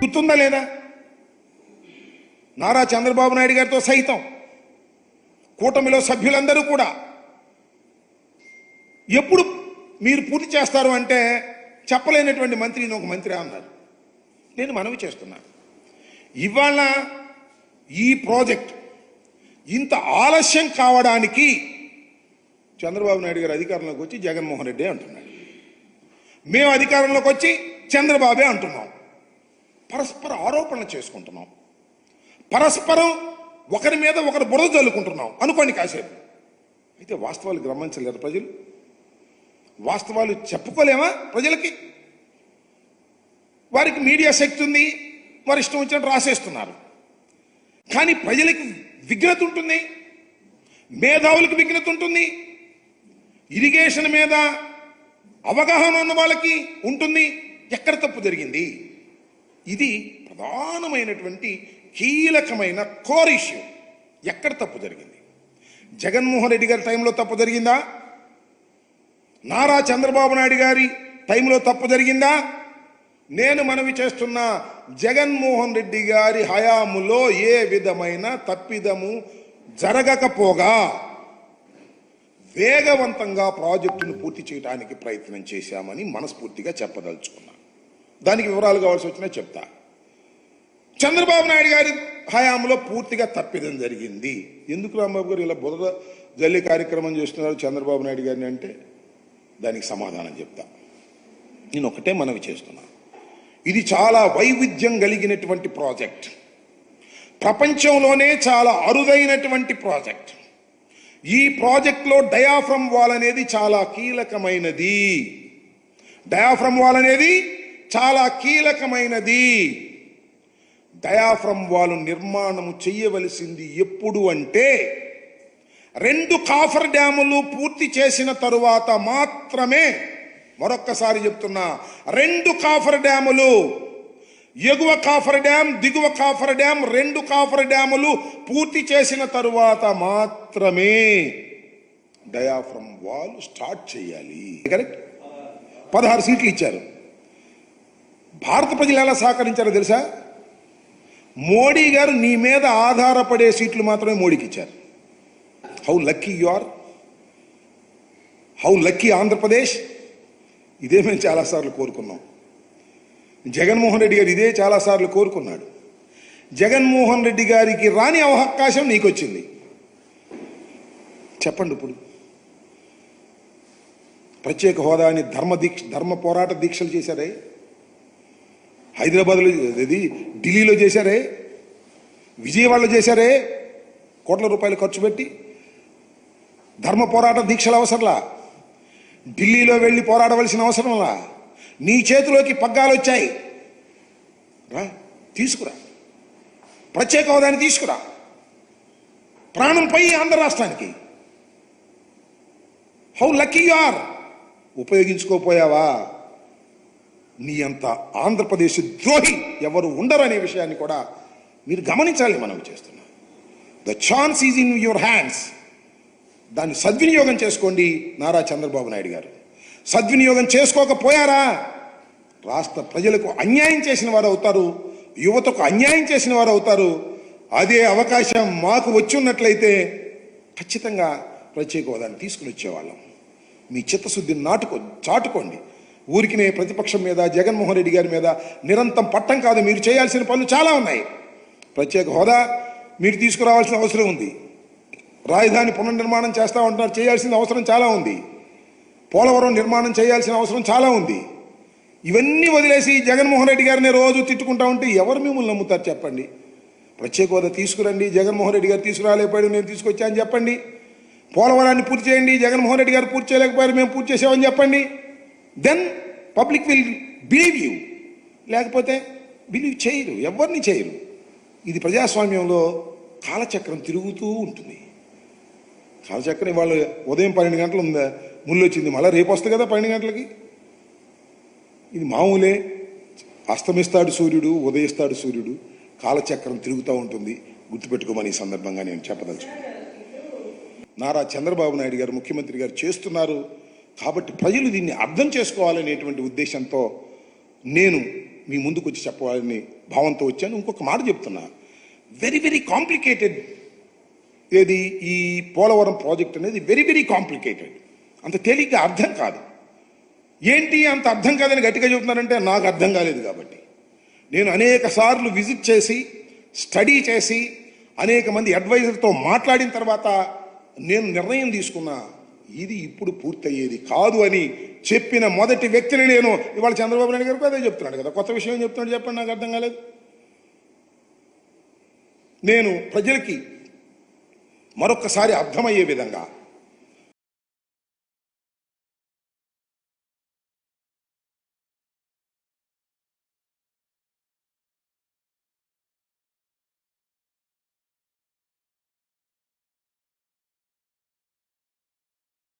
గుర్తుందా లేదా? నారా చంద్రబాబు నాయుడు గారితో సైతం కూటమిలో సభ్యులందరూ కూడా ఎప్పుడు మీరు పూర్తి చేస్తారు అంటే చెప్పలేనటువంటి మంత్రి ఒక మంత్రి అన్నారు. నేను మనవి చేస్తున్నాను ఇవాళ ఈ ప్రాజెక్ట్ ఇంత ఆలస్యం కావడానికి చంద్రబాబు నాయుడు గారు అధికారంలోకి వచ్చి జగన్మోహన్ రెడ్డి అంటున్నాడు. మేము అధికారంలోకి వచ్చి చంద్రబాబే అంటున్నాం. పరస్పర ఆరోపణలు చేసుకుంటున్నాం. పరస్పరం ఒకరి మీద ఒకరు బురద చల్లుకుంటున్నాం అనుకోండి కాసేపు. అయితే వాస్తవాలు గమనించలేరు ప్రజలు. వాస్తవాలు చెప్పుకోలేమా ప్రజలకి? వారికి మీడియా శక్తి ఉంది. వారి ఇష్టం వచ్చినట్టు రాసేస్తున్నారు. కానీ ప్రజలకి విఘ్నత ఉంటుంది. మేధావులకు విఘ్నత ఉంటుంది. ఇరిగేషన్ మీద అవగాహన ఉన్న వాళ్ళకి ఉంటుంది. ఎక్కడ తప్పు జరిగింది? ఇది ప్రధానమైనటువంటి కీలకమైన కోర్ ఇష్యూ. ఎక్కడ తప్పు జరిగింది? జగన్మోహన్ రెడ్డి గారి టైంలో తప్పు జరిగిందా? నారా చంద్రబాబు నాయుడు గారి టైంలో తప్పు జరిగిందా? నేను మనవి చేస్తున్న జగన్మోహన్ రెడ్డి గారి హయాములో ఏ విధమైన తప్పిదము జరగకపోగా వేగవంతంగా ప్రాజెక్టును పూర్తి చేయడానికి ప్రయత్నం చేశామని మనస్ఫూర్తిగా చెప్పదలుచుకున్నాను దానికి వివరాలు కావాల్సి వచ్చినా చెప్తా. చంద్రబాబు నాయుడు గారి హయాంలో పూర్తిగా తప్పిదం జరిగింది. ఎందుకు రాంబాబు గారు ఇలా బురద జల్లి కార్యక్రమం చేస్తున్నారు చంద్రబాబు నాయుడు గారిని అంటే? దానికి సమాధానం చెప్తా. నేను ఒకటే మనవి చేస్తున్నా. ఇది చాలా వైవిధ్యం కలిగినటువంటి ప్రాజెక్ట్. ప్రపంచంలోనే చాలా అరుదైనటువంటి ప్రాజెక్ట్. ఈ ప్రాజెక్ట్లో డయాఫ్రమ్ వాల్ అనేది చాలా కీలకమైనది. డయాఫ్రమ్ వాల్ అనేది చాలా కీలకమైనది. డయాఫ్రమ్ వాల్ నిర్మాణము చేయవలసింది ఎప్పుడు అంటే రెండు కాఫర్ డ్యాములు పూర్తి చేసిన తరువాత మాత్రమే మరొక్కసారి చెప్తున్నా రెండు కాఫర్ డ్యాములు ఎగువ కాఫర్ డ్యామ్ దిగువ కాఫర్ డ్యామ్ రెండు కాఫర్ డ్యాములు పూర్తి చేసిన తరువాత మాత్రమే డయాఫ్రమ్ వాల్ స్టార్ట్ చేయాలి. కరెక్ట్ పదహారు సీట్లు ఇచ్చారు. భారత ప్రజలు ఎలా సహకరించారో తెలుసా? మోడీ గారు నీ మీద ఆధారపడే సీట్లు మాత్రమే మోడీకి ఇచ్చారు. How lucky you are how lucky Andhra Pradesh ఇదే మేము చాలాసార్లు కోరుకున్నాం. జగన్మోహన్ రెడ్డి గారు ఇదే చాలాసార్లు కోరుకున్నాడు. జగన్మోహన్ రెడ్డి గారికి రాని అవకాశం నీకు వచ్చింది చెప్పండి ఇప్పుడు. ప్రత్యేక హోదాని ధర్మ దీక్ష ధర్మ పోరాట దీక్షలు చేశారే? హైదరాబాద్లో ఇది ఢిల్లీలో చేశారే? విజయవాడలో చేశారే? కోట్ల రూపాయలు ఖర్చు పెట్టి? ధర్మ పోరాట దీక్షలు అవసరంలా? ఢిల్లీలో వెళ్ళి పోరాడవలసిన అవసరంలా? నీ చేతిలోకి పగ్గాలు వచ్చాయి. రా తీసుకురా. ప్రత్యేక హోదాన్ని తీసుకురా. ప్రాణంపై ఆంధ్ర రాష్ట్రానికి. హౌ లక్కీ యు ఆర్ ఉపయోగించుకోపోయావా? నీ అంత ఆంధ్రప్రదేశ్ ద్రోహి ఎవరు ఉండరనే విషయాన్ని కూడా మీరు గమనించాలి మనం చేస్తున్నాం. The chance is in your hands దాన్ని సద్వినియోగం చేసుకోండి నారా చంద్రబాబు నాయుడు గారు. సద్వినియోగం చేసుకోకపోయారా? రాష్ట్ర ప్రజలకు అన్యాయం చేసిన వారు అవుతారు యువతకు అన్యాయం చేసిన వారు అవుతారు. అదే అవకాశం మాకు వచ్చి ఉన్నట్లయితే ఖచ్చితంగా ప్రత్యేక హోదాన్ని తీసుకుని వచ్చేవాళ్ళం. మీ చిత్తశుద్ధిని నాటుకో చాటుకోండి. ఊరికినే ప్రతిపక్షం మీద జగన్మోహన్ రెడ్డి గారి మీద నిరంతరం పట్టం కాదు మీరు చేయాల్సిన పనులు చాలా ఉన్నాయి. ప్రత్యేక హోదా మీరు తీసుకురావాల్సిన అవసరం ఉంది. రాజధాని పునర్నిర్మాణం చేస్తూ ఉంటున్నారు చేయాల్సిన అవసరం చాలా ఉంది. పోలవరం నిర్మాణం చేయాల్సిన అవసరం చాలా ఉంది. ఇవన్నీ వదిలేసి జగన్మోహన్ రెడ్డి గారిని రోజు తిట్టుకుంటా ఉంటే ఎవరు మిమ్మల్ని నమ్ముతారు చెప్పండి? ప్రత్యేక హోదా తీసుకురండి జగన్మోహన్ రెడ్డి గారు తీసుకురాలేకపోయాడు నేను తీసుకొచ్చా చెప్పండి. పోలవరాన్ని పూర్తి చేయండి జగన్మోహన్ రెడ్డి గారు పూర్తి చేయలేకపోయారు మేము పూర్తి చేసామని చెప్పండి. Then public will believe you లేకపోతే బిలీవ్ చేయరు. ఎవరిని చేయరు. ఇది ప్రజాస్వామ్యంలో కాలచక్రం తిరుగుతూ ఉంటుంది. కాలచక్రం ఇవాళ ఉదయం పన్నెండు గంటలు ఉందా? ముళ్ళు వచ్చింది. మళ్ళీ రేపు వస్తుంది కదా పన్నెండు గంటలకి? ఇది మామూలే. అస్తమిస్తాడు సూర్యుడు ఉదయిస్తాడు సూర్యుడు. కాలచక్రం తిరుగుతూ ఉంటుంది. గుర్తుపెట్టుకోమని ఈ సందర్భంగా నేను చెప్పదలుచుకున్నాను. నారా చంద్రబాబు నాయుడు గారు ముఖ్యమంత్రి గారు చేస్తున్నారు. కాబట్టి ప్రజలు దీన్ని అర్థం చేసుకోవాలనేటువంటి ఉద్దేశంతో నేను మీ ముందుకు వచ్చి చెప్పాలని భావంతో వచ్చాను. ఇంకొక మాట చెప్తున్నా. వెరీ వెరీ కాంప్లికేటెడ్ ఏది? ఈ పోలవరం ప్రాజెక్ట్ అనేది వెరీ వెరీ కాంప్లికేటెడ్ అంత తేలిగ్గా అర్థం కాదు. ఏంటి అంత అర్థం కాదని గట్టిగా చెబుతున్నారంటే నాకు అర్థం కాలేదు కాబట్టి. నేను అనేక సార్లు విజిట్ చేసి స్టడీ చేసి అనేక మంది అడ్వైజర్తో మాట్లాడిన తర్వాత నేను నిర్ణయం తీసుకున్నా. ఇది ఇప్పుడు పూర్తయ్యేది కాదు అని చెప్పిన మొదటి వ్యక్తిని నేను ఇవాళ చంద్రబాబు నాయుడు గారికి అదే చెప్తున్నాడు కదా. కొత్త విషయం చెప్తున్నాడు చెప్పండి నాకు అర్థం కాలేదు. నేను ప్రజలకి మరొక్కసారి అర్థమయ్యే విధంగా